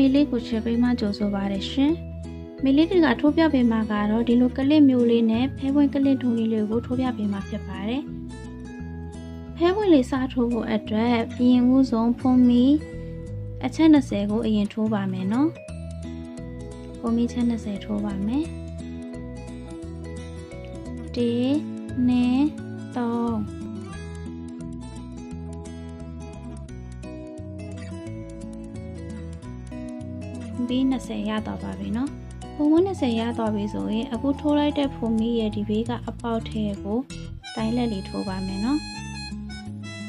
မေလေးကိုချစ်ပေးမှကြိုဆိုပါရရှင်မေလေးတွေကထိုးပြပေးမှာကတော့ဒီလိုကလစ်မျိုးလေးနဲ့ဖဲပွင့်ကလစ်ထုံလေးလေးကိုထိုးပြပေးမှာဖြစ်ပါတယ်ဖဲပွင့်လေးစားထိုးဖို့အတွက်အရင်ဦးဆုံးဖုံးမီအချက်20ကိုအရင်ထိုးပါမယ်နော်ဖုံးမီချက်20ထိုးပါမယ်1 2 3 ပြီး20ရတော့ပါပြီเนาะဖုံမ20ရတော့ပြီဆိုရင်အခုထိုးလိုက်တဲ့ဖုံမီရဲ့ဒီဘေးကအပေါက်ထဲကိုတိုင်လက်လေးထိုးပါမယ်เนาะ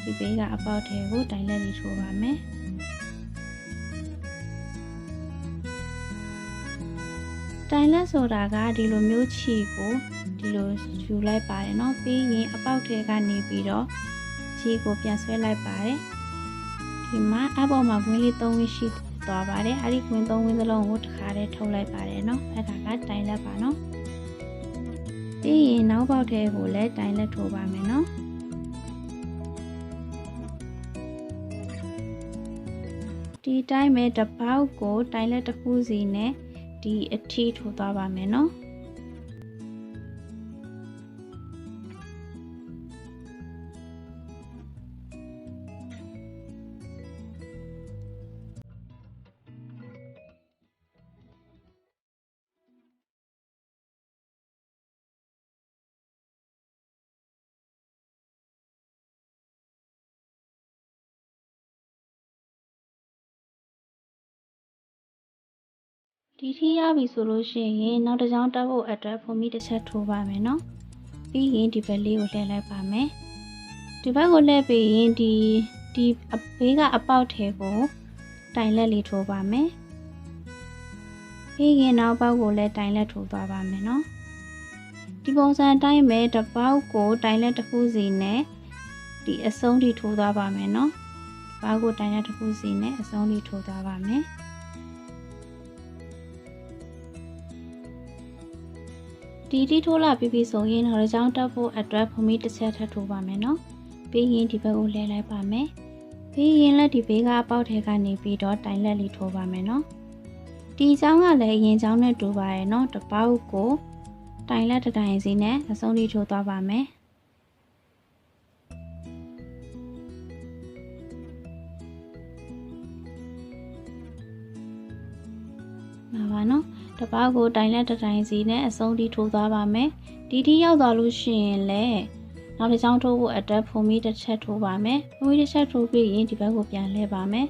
ဒီဘေးကအပေါက်ထဲကိုတိုင်လက်လေးထိုးပါမယ်တိုင်လက်ဆိုတာကဒီလိုမျိုးခြီကိုဒီလိုယူလိုက်ပါတယ်เนาะပြီးရင်အပေါက်ထဲကနေပြီးတော့ခြီကိုပြန်ဆွဲလိုက်ပါတယ်ဒီမှာအပေါ်မှာဝင်လေး၃ဝင်းရှိ သွားပါတယ်အဲ့ဒီကွင်းသုံးကွင်းစလုံးကိုတစ်ခါတည်းထုတ်လိုက်ပါတယ်เนาะအဲ့ဒါကတိုင်လက်ပါเนาะပြီးရင်နောက်ပေါက်ထဲကိုလည်းတိုင်လက်ထိုးပါမယ်เนาะဒီတိုင်းပဲတစ်ပေါက်ကိုတိုင်လက်တစ်ခုစီနဲ့ဒီအထီးထိုးသွားပါမယ်เนาะ ဒီထီးရပြီဆိုလို့ရှိရင်နောက်တစ်ကြောင်းတက်ဖို့အတွက်ဖုံမီတစ်ချက်ထိုးပါမယ်နော်ပြီးရင်ဒီဘက်လေးကိုလှည့်လိုက်ပါမယ်ဒီဘက်ကိုလှည့်ပြီးရင်ဒီဒီအဘေးကအပေါက်ထဲကိုတိုင်လက်လေးထိုးပါမယ်ပြီးရင်နောက်ပေါက်ကိုလည်းတိုင်လက်ထိုးသွားပါမယ်နော်ဒီပုံစံအတိုင်းပဲတစ်ပေါက်ကိုတိုင်လက်တစ်ခုစီနဲ့ဒီအဆုံးထိထိုးသွားပါမယ်နော်ပေါက်ကိုတိုင်လက်တစ်ခုစီနဲ့အဆုံးထိထိုးသွားပါမယ် ဒီတိထိုးလာပြီးပြီဆိုရင်တော့ကြောင်းတက်ဖို့အတွက်ဖုံးမီတစ်ချက်ထပ်ထိုးပါမယ်နော်ပြီးရင်ဒီဘက်ကိုလဲလိုက်ပါမယ်ပြီးရင်လက်ဒီဘေးကအပေါက်ထဲကနေပြီးတော့တိုင်လက်လေးထိုးပါမယ်နော်ဒီကြောင်းကလည်းရင်ကြောင်းနဲ့တူပါရဲ့နော်တပေါက်ကိုတိုင်လက်တတိုင်စီနဲ့အဆုံးလေးထိုးသွားပါမယ်မှာပါနော် တပားကိုတိုင်လက်တတိုင်စီနဲ့အဆုံးထိထိုးသွားပါမယ်ဒီထိရောက်သွားလို့ရှိရင်လည်းနောက်တစ်ချောင်းထိုးဖို့အတွက်ဖုံမီတစ်ချက်ထိုးပါမယ်ဖုံမီတစ်ချက်ထိုးပြီးရင်ဒီဘက်ကိုပြန်လှည့်ပါမယ်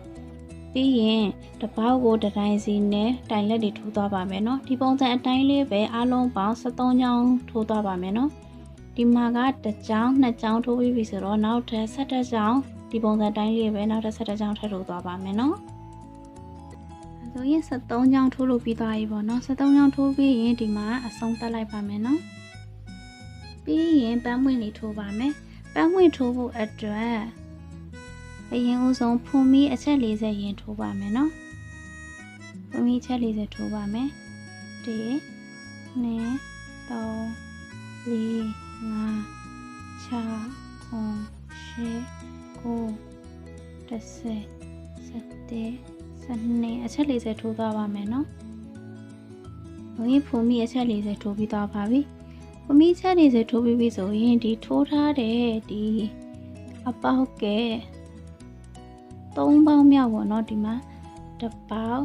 ပြီးရင်တပောက်ကိုတတိုင်းစီနဲ့တိုင်လက်တွေထိုးသွားပါမယ်နော်ဒီပုံစံအတိုင်းလေးပဲအလုံးပေါင်း73ချောင်းထိုးသွားပါမယ်နော်ဒီမှာကတစ်ချောင်းနှစ်ချောင်းထိုးပြီးပြီဆိုတော့နောက်ထပ်17ချောင်းဒီပုံစံအတိုင်းလေးပဲနောက်ထပ်17ချောင်းထပ်ထိုးသွားပါမယ်နော် ဆိုရင်73ချောင်းထိုးလို့ပြီးသွားပြီပေါ့နော်73ချောင်းထိုးပြီးရင်ဒီမှာအဆုံးတက်လိုက်ပါမယ်နော်ပြီးရင်ပန်းပွင့်လေးထိုးပါမယ်ပန်းပွင့်ထိုးဖို့အတွက်အရင်ဦးဆုံးဖုန်မီအချက်40ရင်ထိုးပါမယ်နော်ဖုန်မီအချက်40ထိုးပါမယ်1 2 3 4 5 6 9 10 11 12အချက်40ထိုးသွားပါမယ်နော်။ဘုံကြီးဖုံမီအချက်40ထိုးပြီးသွားပါပြီ။ဖုံမီအချက်40ထိုးပြီးပြီဆိုရင်ဒီထိုးထားတဲ့ဒီအပေါက်ကဲ3ပေါင်းမြောက်ပေါ့နော်ဒီမှာတစ်ပေါက်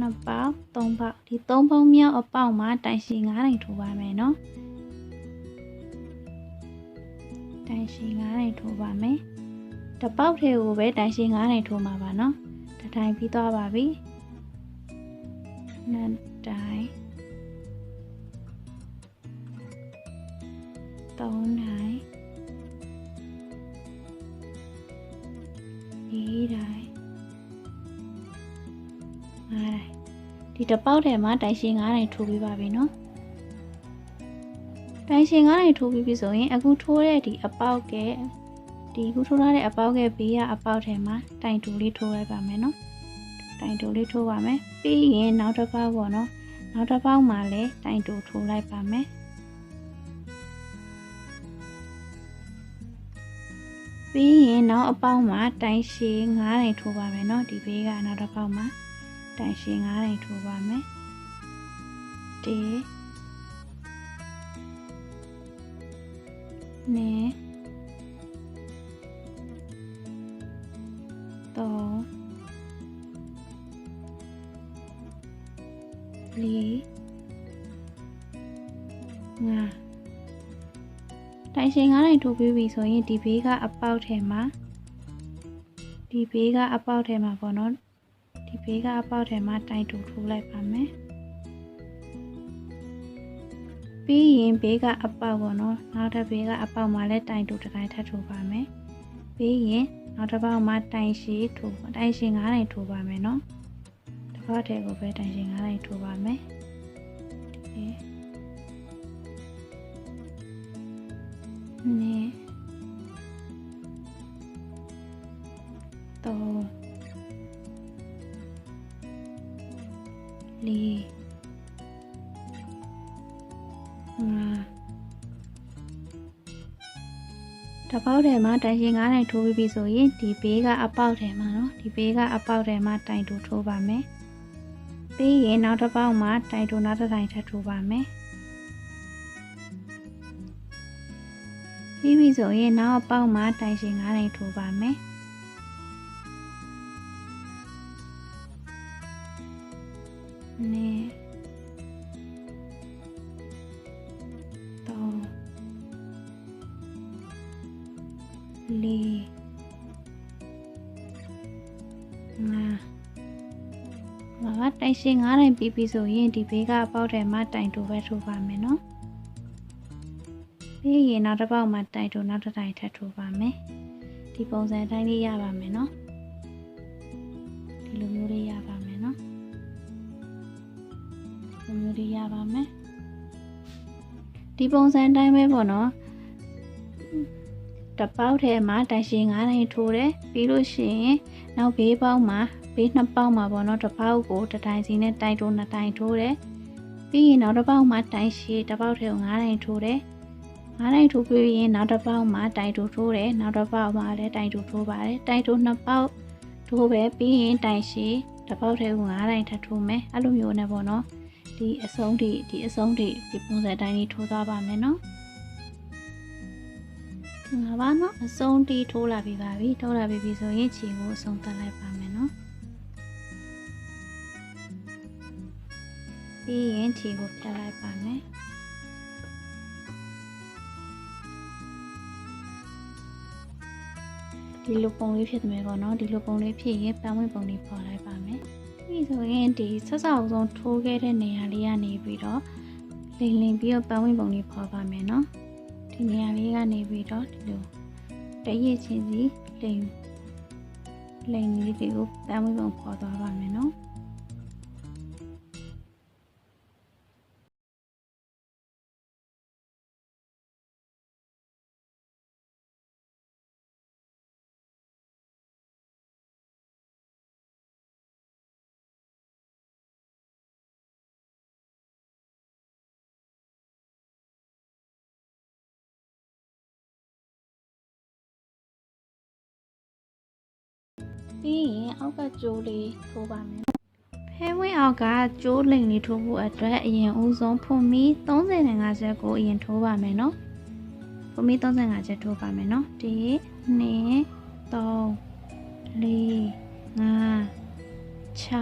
နှစ်ပေါက်သုံးပေါက်ဒီ3ပေါင်းမြောက်အပေါက်မှာတိုင်ရှင်9တိုင်ထိုးပါမယ်နော်တိုင်ရှင်9တိုင်ထိုးပါမယ်တပေါက်ထဲကိုပဲတိုင်ရှင်9တိုင်ထိုးမှာပါနော် တစ်တိုင်းပြီးသွားပါပြီနှစ်တိုင်းသုံးတိုင်းလေးတိုင်းငါးတိုင်းဒီတစ်ပေါက်ထဲမှာတိုင်ရှင်9တိုင်းထိုးပြီးပါပြီနော်တိုင်ရှင်9တိုင်းထိုးပြီးပြီဆိုရင်အခုထိုးတဲ့ဒီအပေါက်ကဒီခုထိုးထားတဲ့အပေါက်ကဘေးကအပေါက်ထဲမှာတိုင်တူလေးထိုးလိုက်ပါမယ်နော် တိုင်တူလေးထိုးပါမယ်ပြီးရင်နောက်တစ်ပေါက်ပေါ့နော်နောက်တစ်ပေါက်မှာလည်းတိုင်တူထိုးလိုက်ပါမယ်ပြီးရင်နောက်အပေါက်မှာတိုင်ရှည်9တိုင်ထိုးပါမယ်နော်ဒီဘေးကနောက်တစ်ပေါက်မှာတိုင်ရှည်9တိုင်ထိုးပါမယ်တေနေတော့ လီငါတိုင်ရှင်9တိုင်ထိုးပြီးပြီဆိုရင်ဒီဘေးကအပေါက်ထဲမှာဒီဘေးကအပေါက်ထဲမှာပေါ့နော်ဒီဘေးကအပေါက်ထဲမှာတိုင်ထိုးထိုးလိုက်ပါမယ်ပြီးရင်ဘေးကအပေါက်ပေါ့နော်နောက်တစ်ဘေးကအပေါက်မှာလည်းတိုင်ထိုးတစ်တိုင်းထပ်ထိုးပါမယ်ပြီးရင်နောက်တစ်ပေါက်မှာတိုင်ရှိထိုးတိုင်ရှင်9တိုင်ထိုးပါမယ်နော် တစ်ပေါက်ထဲကိုပဲတိုင်ရှင်9တိုင်ထိုးပါမယ်ဒီနေတော့လီငါတပေါက်ထဲမှာတိုင်ရှင်9တိုင်ထိုးပြီးပြီဆိုရင်ဒီဘေးကအပေါက်ထဲမှာနော်ဒီဘေးကအပေါက်ထဲမှာတိုင်တိုးထိုးပါမယ် ပြီးရင်နောက်တစ်ပေါက်မှာတိုင်တိုးနောက်တစ်တိုင်ထပ်ထိုးပါမယ်ပြီးပြီဆိုရင်နောက်အပေါက်မှာတိုင်ရှင်9တိုင်ထိုးပါမယ်နေတော့လီငါ မကတိုင်ရှင်9တိုင်ပြီးပြီဆိုရင်ဒီဘေးကအပေါက်ထဲမှာတိုင်တိုးပဲထိုးပါမယ်နော်ပြီးရင်နောက်တစ်ပေါက်မှာတိုင်တိုးနောက်တစ်တိုင်ထပ်ထိုးပါမယ်ဒီပုံစံအတိုင်းလေးရပါမယ်နော်ဒီလိုမျိုးလေးရပါမယ်နော်ဒီလိုမျိုးလေးရပါမယ်ဒီပုံစံအတိုင်းပဲပေါ့နော်တစ်ပေါက်ထဲမှာတိုင်ရှင်9တိုင်ထိုးတယ်ပြီးလို့ရှိရင်နောက်ဘေးပေါက်မှာ ဘေးနှစ်ပေါက်မှာပေါ့နော်တစ်ပေါက်ကိုတစ်တိုင်စီနဲ့တိုင်တိုးနှစ်တိုင်ထိုးတယ်ပြီးရင်နောက်တစ်ပေါက်မှာတိုင်ရှည်တစ်ပေါက်ထဲကို9တိုင်ထိုးတယ်9တိုင်ထိုးပြီးရင်နောက်တစ်ပေါက်မှာတိုင်တိုးထိုးတယ်နောက်တစ်ပေါက်မှာလည်းတိုင်တိုးထိုးပါတယ်တိုင်တိုးနှစ်ပေါက်ထိုးပဲပြီးရင်တိုင်ရှည်တစ်ပေါက်ထဲကို9တိုင်ထပ်ထိုးမယ်အဲ့လိုမျိုးနဲ့ပေါ့နော်ဒီအဆုံးထိဒီအဆုံးထိဒီပုံစံတိုင်းလေးထိုးသွားပါမယ်နော်ငါပါနော်အဆုံးတီးထိုးလာပြီပါပြီထိုးလာပြီပြီဆိုရင်ခြေကိုအဆုံးသတ်လိုက်ပါ ပြီးရင်ခြေကိုဖြတ်လိုက်ပါမယ်ဒီလိုပုံလေးဖြစ်တယ်ပေါ့နော်ဒီလိုပုံလေးဖြစ်ရင်ပန်းဝင်ပုံလေးပေါ်လိုက်ပါမယ်ပြီးဆိုရင်ဒီဆက်ဆောက်ဆုံးထိုးခဲ့တဲ့နေရာလေးကနေပြီးတော့လိမ်လိမ်ပြီးတော့ပန်းဝင်ပုံလေးပေါ်ပါမယ်နော်ဒီနေရာလေးကနေပြီးတော့ဒီလိုတရစ်ချင်းစီလိမ်လိမ်လေးတွေကိုပန်းဝင်ပုံပေါ်သွားပါမယ်နော် ပြီးရင်အောက်ကကြိုးလေးထိုးပါမယ်ဖဲဝင်းအောက်ကကြိုးလိမ်လေးထိုးဖို့အတွက်အရင်ဦးဆုံးဖွန်မီ35ချက်ကိုအရင်ထိုးပါမယ်နော်ဖွန်မီ35ချက်ထိုးပါမယ်နော်1 2 3 4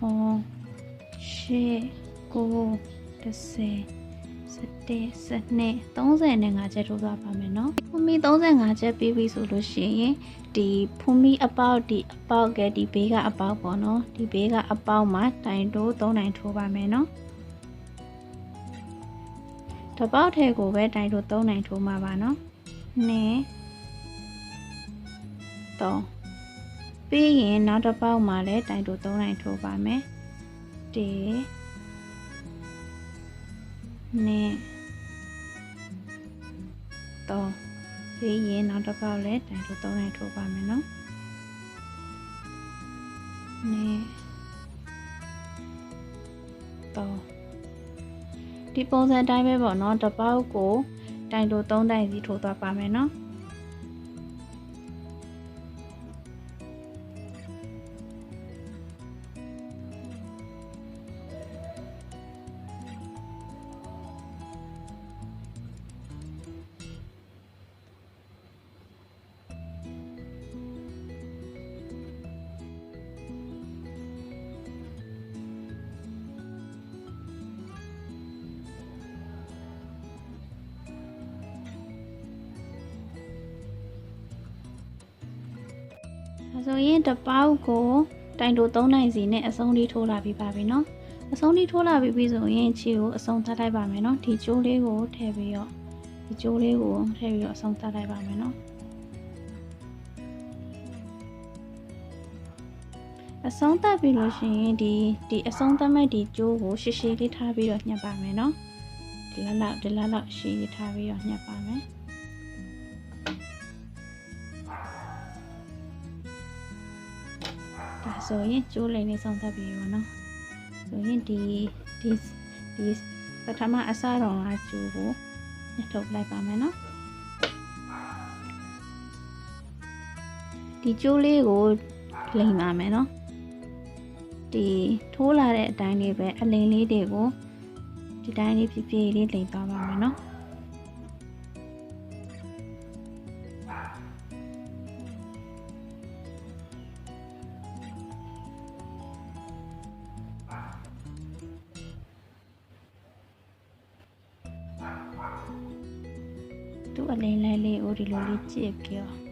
5 6 9 10 10 11 12 35ချက်ထိုးသွားပါမယ်နော်ဖူမီ35ချက်ပြီးပြီဆိုလို့ရှိရင်ဒီဖူမီအပေါက်ဒီအပေါက်ကဒီဘေးကအပေါက်ပေါ့နော်ဒီဘေးကအပေါက်မှာတိုင်တိုး3တိုင်ထိုးပါမယ်နော်တပေါက်ထဲကိုပဲတိုင်တိုး3တိုင်ထိုးမှာပါနော်2 3ပြီးရင်နောက်တစ်ပေါက်မှာလည်းတိုင်တိုး3တိုင်ထိုးပါမယ်1 နဲ့တော့ပြီးရင်နောက်တစ်ပေါက်လည်းတိုင်တိုးသုံးနိုင်ထိုးပါမယ်နော်နဲ့တော့ဒီပုံစံအတိုင်းပဲပေါ့နော်တစ်ပေါက်ကိုတိုင်တိုးသုံးတိုင်စီထိုးသွားပါမယ်နော် ဆိုရင်တစ်ပေါက်ကိုတိုင်တို3နိုင်စီနဲ့အဆုံးလေးထိုးလာပြီးပါပြီနော်အဆုံးလေးထိုးလာပြီးပြီဆိုရင်ခြေကိုအဆုံးသတ်လိုက်ပါမယ်နော်ဒီကျိုးလေးကိုထည့်ပြီးတော့ဒီကျိုးလေးကိုထည့်ပြီးတော့အဆုံးသတ်လိုက်ပါမယ်နော်အဆုံးသတ်ပြီးလို့ရှိရင်ဒီဒီအဆုံးသတ်မဲ့ဒီကျိုးကိုရှည်ရှည်လေးထားပြီးတော့ညှပ်ပါမယ်နော်ဒီလောက်လောက်ဒီလောက်လောက်ရှည်လေးထားပြီးတော့ညှပ်ပါမယ် ဆိုရင်ကျိုးလိမ်လေးဆုံးသတ်ပြီးရောနော်ဆိုရင်ဒီဒီဒီပထမအစားတော်ကကျိုးကိုညှပ်ထုတ်လိုက်ပါမယ်နော်ဒီကျိုးလေးကိုလိမ်ပါမယ်နော်ဒီထိုးလာတဲ့အတိုင်းလေးပဲအလိမ်လေးတွေကိုဒီတိုင်းလေးပြပြလေးလိမ်သွားပါမယ်နော် ဒီလိုလေး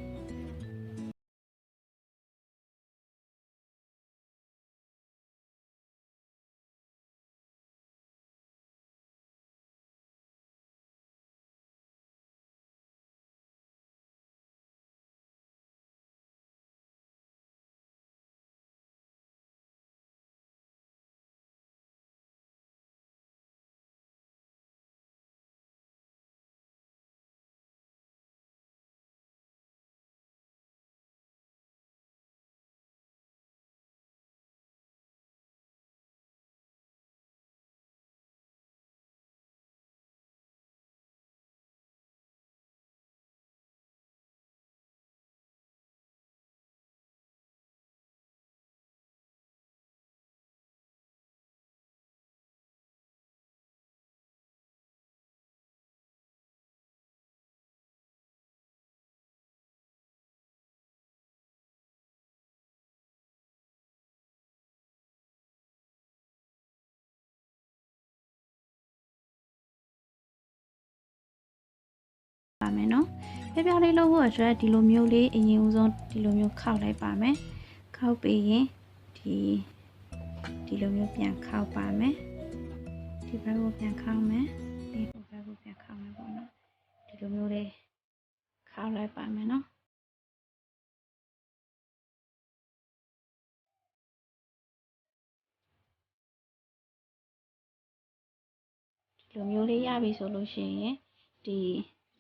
မယ်နော်ပြပြလေးလုပ်ဖို့အတွက်ဒီလိုမျိုးလေးအရင်ဦးဆုံးဒီလိုမျိုးခောက်လိုက်ပါမယ်ခောက်ပြီးရင်ဒီဒီလိုမျိုးပြန်ခောက်ပါမယ်ဒီဘက်ကိုပြန်ခောက်မယ်ဒီဘက်ကိုပြန်ခောက်မယ်ပေါ့နော်ဒီလိုမျိုးလေးခောက်လိုက်ပါမယ်နော်ဒီလိုမျိုးလေးရပြီဆိုလို့ရှိရင်ဒီ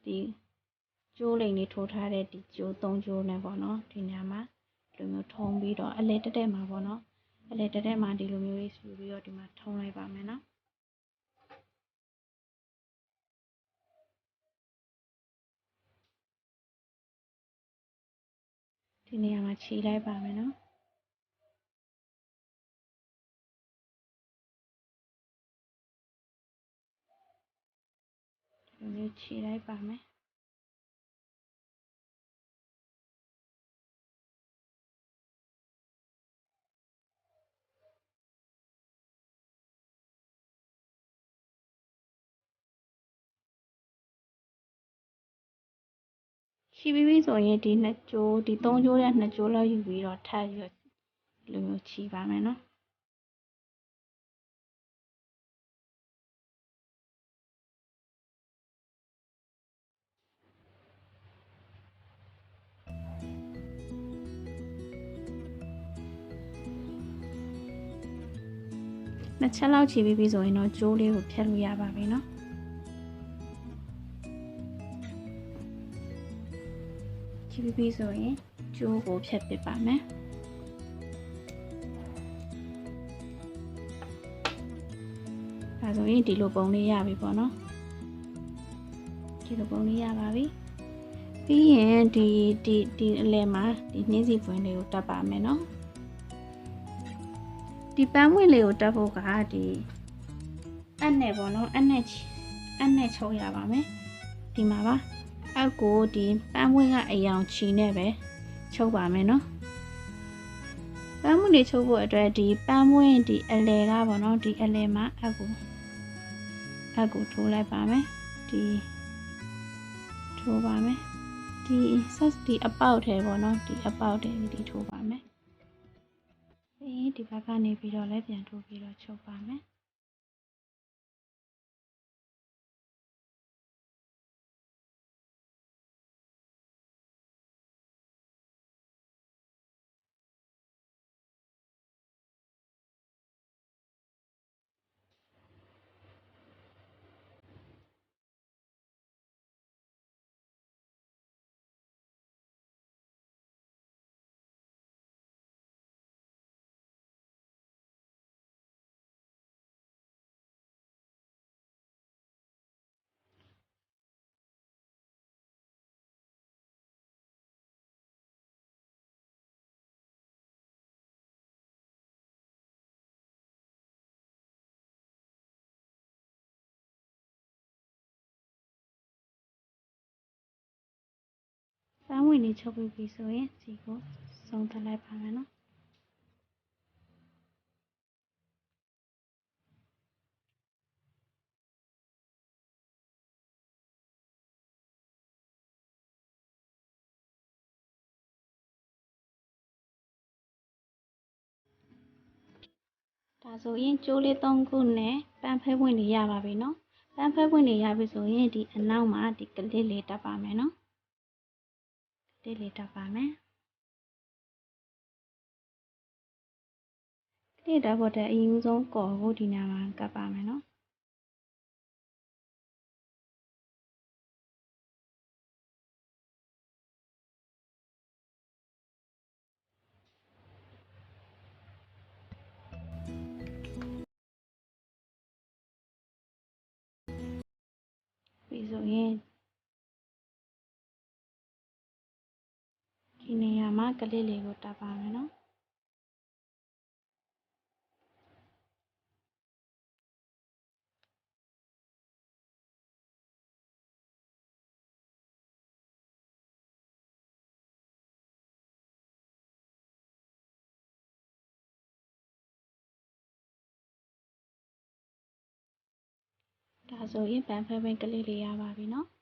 ဒီ ကျိုးလိမ်လေးထိုးထားတဲ့ဒီကျိုး၃ကျိုးနဲ့ပေါ့နော်ဒီနေရာမှာဒီလိုမျိုးထုံးပြီးတော့အလဲတက်တက်မှာပေါ့နော်အလဲတက်တက်မှာဒီလိုမျိုးလေးဆူပြီးတော့ဒီမှာထုံးလိုက်ပါမယ်နော်ဒီနေရာမှာခြေလိုက်ပါမယ်နော်ဒီလိုမျိုးခြေလိုက်ပါမယ် ရှိပြီးပြီဆိုရင်ဒီနှစ်ကြိုးဒီသုံးကြိုးနဲ့နှစ်ကြိုးလောက်ယူပြီးတော့ထပ်ပြီးတော့ဒီလိုမျိုးခြေပါမယ်နော်နှစ်ချက်လောက်ခြေပြီးပြီဆိုရင်တော့ကြိုးလေးကိုဖြတ်လို့ရပါပြီ နော်ခြေပြီးပြီဆိုရင်ကြိုးကိုဖြတ်ပစ်ပါမယ်ဒါဆိုရင်ဒီလိုပုံလေးရပြီပေါ့နော်ဒီလိုပုံလေးရပါပြီပြီးရင်ဒီဒီဒီအလဲမှာဒီနှင်းစီပွင့်လေးကိုတက်ပါမယ်နော်ဒီပန်းဝင်လေးကိုတက်ဖို့ကဒီအက်နဲ့ပေါ့နော်အက်နဲ့အက်နဲ့ချုပ်ရပါမယ်ဒီမှာပါ အောက်ကိုဒီပန်းဝင်ကအယောင်ချီနဲ့ပဲချုပ်ပါမယ်နော်ပန်းဝင်လေးချုပ်ဖို့အတွက်ဒီပန်းဝင်ဒီအလဲကပေါ့နော်ဒီအလဲမှာအောက်ကိုအောက်ကိုထိုးလိုက်ပါမယ်ဒီထိုးပါမယ်ဒီဆက်ဒီအပေါက်ထဲပေါ့နော်ဒီအပေါက်ထဲဒီထိုးပါမယ်ပြီးရင်ဒီဘက်ကနေပြီးတော့လည်းပြန်ထိုးပြီးတော့ချုပ်ပါမယ် ပန်းဝင်နေချုပ်ပြီးပြီဆိုရင်စီကိုစုံထပ်လိုက်ပါမယ်နော်ဒါဆိုရင်ကျိုးလေး၃ခုနဲ့ပန်းဖဲဝင်နေရပါပြီနော်ပန်းဖဲဝင်နေရပြီဆိုရင်ဒီအနောက်မှာဒီကလစ်လေးတက်ပါမယ်နော် ကလစ်လေးတက်ပါမယ်ကလစ်တက်ဖို့တဲ့အရင်ဆုံးကော်ကိုဒီနာမှာကပ်ပါမယ်နော်ပြီးဆိုရင် ဒီနေရာမှာကလေးလေးကိုတပ်ပါမယ်နော်ဒါဆိုရင်ပန်ဖဲပင်ကလေးလေးရပါပြီနော်